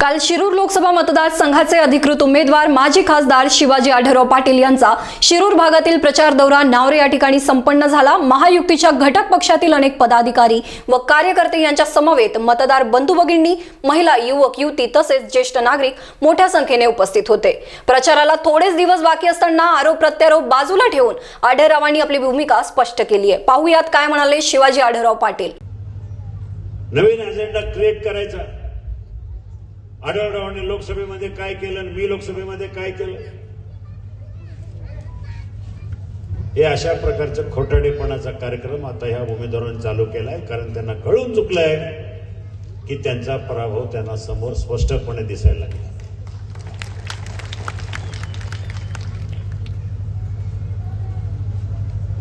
काल शिरूर लोकसभा मतदारसंघाचे अधिकृत उमेदवार माजी खासदार शिवाजी आढराव पाटील यांचा शिरूर भागातील प्रचार दौरा नावरे या ठिकाणी संपन्न झाला. महायुतीच्या घटक पक्षातील अनेक पदाधिकारी व कार्यकर्ते यांच्या समवेत मतदार बंधू भगिनी महिला युवक युवती तसेच ज्येष्ठ नागरिक मोठ्या संख्येने उपस्थित होते. प्रचाराला थोडेच दिवस बाकी असताना आरोप प्रत्यारोप बाजूला ठेवून आढळरावांनी आपली भूमिका स्पष्ट केली आहे पाहुयात काय म्हणाले शिवाजी आढळराव पाटील. नवीन अजेंडा क्रिएट करायचा. आढळरावांनी लोकसभेमध्ये काय केलं आणि मी लोकसभेमध्ये काय केलं? हे अशा प्रकारचा खोटाडेपणाचा कार्यक्रम आता ह्या उमेदवारांनी चालू केलाय कारण त्यांना कळून चुकलंय की त्यांचा पराभव त्यांना समोर स्पष्टपणे दिसायला लागला.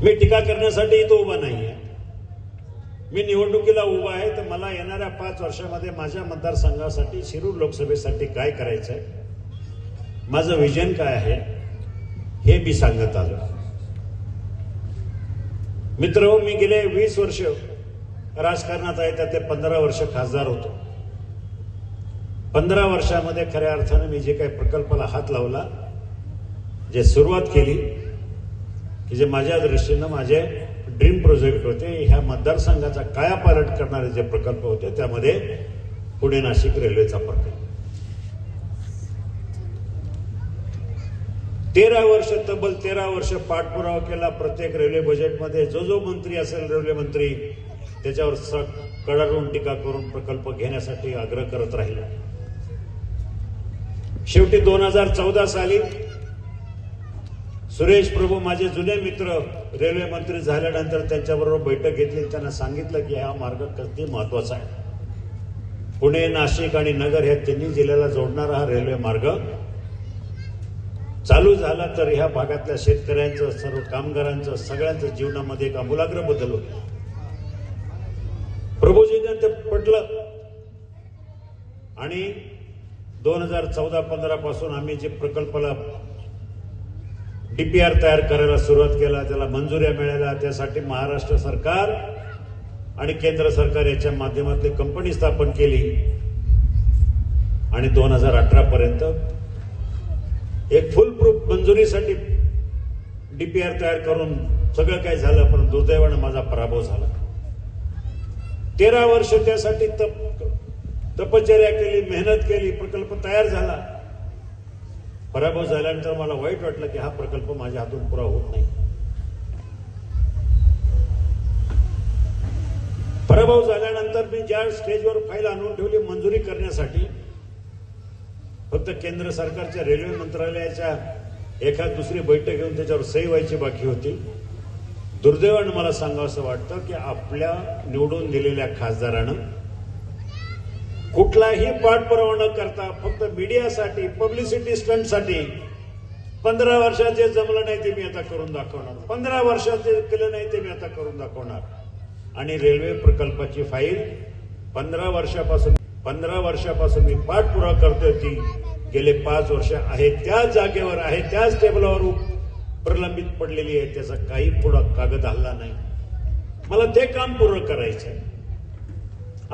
मी टीका करण्यासाठी तो उभा नाहीये. मी निवडणुकीला उभा आहे तर मला येणाऱ्या पाच वर्षामध्ये माझ्या मतदारसंघासाठी शिरूर लोकसभेसाठी काय करायचं आहे माझं विजन काय आहे? हे मी सांगत आलो. मित्र मी गेले वीस वर्ष राजकारणात आहे त्यात ते पंधरा वर्ष खासदार होतो. पंधरा वर्षामध्ये खऱ्या अर्थानं मी जे काही प्रकल्पाला हात लावला जे सुरुवात केली की जे माझ्या दृष्टीनं माझे ड्रीम प्रोजेक्ट होते. ह्या मतदारसंघाचा कायापालट करणारे जे प्रकल्प होते त्यामध्ये पुणे नाशिक रेल्वेचा प्रकल्प तेरा वर्ष तब्बल तेरा वर्ष पाठपुरावा केला प्रत्येक रेल्वे बजेटमध्ये जो जो मंत्री असेल रेल्वे मंत्री त्याच्यावर स कडाडून टीका करून प्रकल्प घेण्यासाठी आग्रह करत राहिला. शेवटी दोन हजार चौदा साली सुरेश प्रभू माझे जुने मित्र रेल्वे मंत्री झाल्यानंतर त्यांच्याबरोबर बैठक घेतली. त्यांना सांगितलं की हा मार्ग किती महत्त्वाचा आहे. पुणे नाशिक आणि नगर ह्या तिन्ही जिल्ह्याला जोडणारा हा रेल्वे मार्ग चालू झाला तर ह्या भागातल्या शेतकऱ्यांचं सर्व कामगारांचं सगळ्यांचं जीवनामध्ये एक आमूलाग्र बदल होईल. प्रभूजींना ते पटलं. आणि दोन हजार चौदा पंधरा पासून आम्ही जे प्रकल्पाला डी पी आर तयार करायला सुरुवात केला त्याला मंजुऱ्या मिळाल्या त्यासाठी महाराष्ट्र सरकार आणि केंद्र सरकार याच्या माध्यमातली कंपनी स्थापन केली. आणि दोन हजार अठरा पर्यंत एक फुल प्रूफ मंजुरीसाठी डीपीआर तयार करून सगळं काही झालं पण दुर्दैवानं माझा पराभव झाला. तेरा वर्ष त्यासाठी तप तपश्चर्या केली मेहनत केली प्रकल्प तयार झाला. पराभव झाल्यानंतर मला वाईट वाटलं की हा प्रकल्प माझ्या हातून पुरा होत नाही. पराभव झाल्यानंतर मी ज्या स्टेजवर फाईल आणून ठेवली मंजुरी करण्यासाठी फक्त केंद्र सरकारच्या रेल्वे मंत्रालयाच्या एखाद दुसरी बैठक घेऊन त्याच्यावर सही व्हायची बाकी होती. दुर्दैवानं मला सांगावं असं वाटतं की आपल्या निवडून दिलेल्या खासदारानं कुठलाही पाठपुरावा न करता फक्त मीडियासाठी पब्लिसिटी स्टंटसाठी पंधरा वर्षात जे जमलं नाही ते मी आता करून दाखवणार. पंधरा वर्षात जे केलं नाही ते मी आता करून दाखवणार. आणि रेल्वे प्रकल्पाची फाईल पंधरा वर्षापासून पंधरा वर्षापासून मी पाठपुरावा करतोय ती. गेले पाच वर्ष आहे त्याच जागेवर आहे त्याच टेबलावर प्रलंबित पडलेली आहे. त्याचा काही पुढं कागद हल्ला नाही. मला ते काम पूर्ण करायचं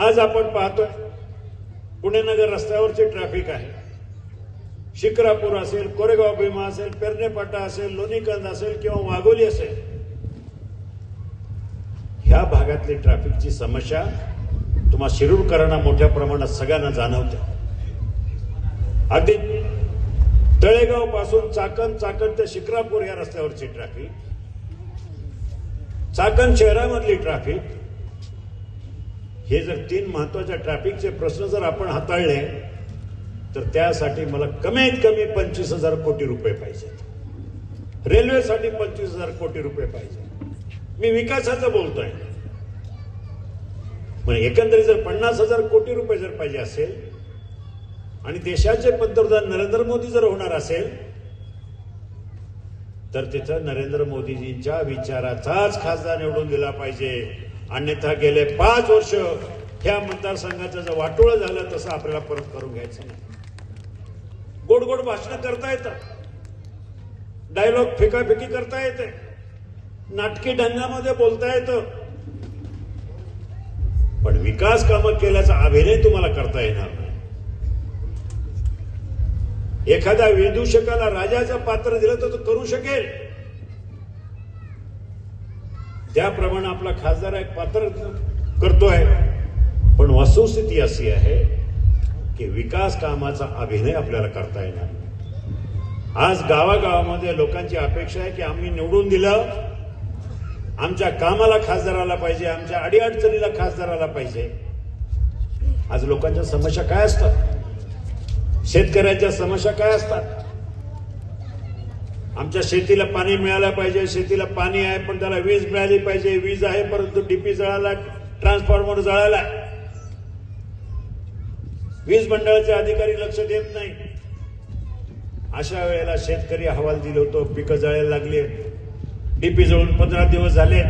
आज आपण पाहतोय पुणे नगर रस्त्यावरची ट्रॅफिक आहे. शिक्रापूर असेल कोरेगाव भीमा असेल पेरणेपाटा असेल लोणीकंद असेल किंवा वाघोली असेल ह्या भागातली ट्रॅफिकची समस्या तुम्हा शिरूरकरांना मोठ्या प्रमाणात सगळ्यांना जाणवते. अगदी तळेगावपासून चाकण चाकण ते शिक्रापूर या रस्त्यावरची ट्रॅफिक चाकण शहरामधली ट्रॅफिक हे जर तीन महत्त्वाच्या ट्रॅफिकचे प्रश्न जर आपण हाताळले तर त्यासाठी मला कमीत कमी पंचवीस हजार कोटी रुपये पाहिजेत रेल्वेसाठी पंचवीस हजार कोटी रुपये पाहिजे. मी विकासाचं बोलतोय. पण एकंदरीत जर पन्नास हजार कोटी रुपये जर पाहिजे असेल आणि देशाचे पंतप्रधान नरेंद्र मोदी जर होणार असेल तर तिथं नरेंद्र मोदीजींच्या विचाराचाच खासदार निवडून दिला पाहिजे. अन्यथा गेले पाच वर्ष ह्या मतदारसंघाचं जर वाटोळं झालं तसं आपल्याला परत करून घ्यायचं नाही. गोड गोड भाषणं करता येतात डायलॉग फेकाफेकी करता येते. नाटकी ढंगामध्ये बोलता येतं. पण विकास कामं केल्याचा अभिनय तुम्हाला करता येणार नाही. एखाद्या विदूषकाला राजाचं पात्र दिलं तर तो करू शकेल. त्याप्रमाणे आपला खासदार एक पात्र करतोय. पण वस्तुस्थिती अशी आहे की विकास कामाचा अभिनय आपल्याला करता येणार आज गावागावामध्ये लोकांची अपेक्षा आहे की आम्ही निवडून दिलं आमच्या कामाला खासदार आला पाहिजे आमच्या अडीअडचणीला खासदार आला पाहिजे. आज लोकांच्या समस्या काय असतात? शेतकऱ्यांच्या समस्या काय असतात? आमच्या शेतीला पाणी मिळालं पाहिजे शेतीला पाणी आहे पण त्याला वीज मिळाली पाहिजे. वीज आहे परंतु डीपी जळाला ट्रान्सफॉर्मर जळाला. वीज मंडळाचे अधिकारी लक्ष देत नाही. अशा वेळेला शेतकरी अहवाल दिले होतो पिकं जळायला लागली डीपी जळून पंधरा दिवस झाले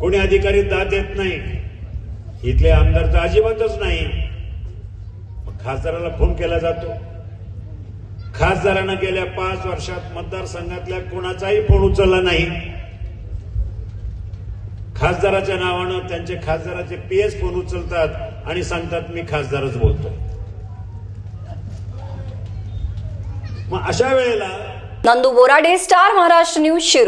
कोणी अधिकारी दाद देत नाही. इथले आमदार तर अजिबातच नाही. मग खासदाराला फोन केला जातो. खासदारानं गेल्या पाच वर्षात मतदारसंघातल्या कोणाचाही फोन उचलला नाही. खासदाराच्या नावानं त्यांचे खासदाराचे पीएस फोन उचलतात आणि सांगतात मी खासदारच बोलतो मग अशा वेळेला नंदू बोराडे स्टार महाराष्ट्र न्यूज शिरू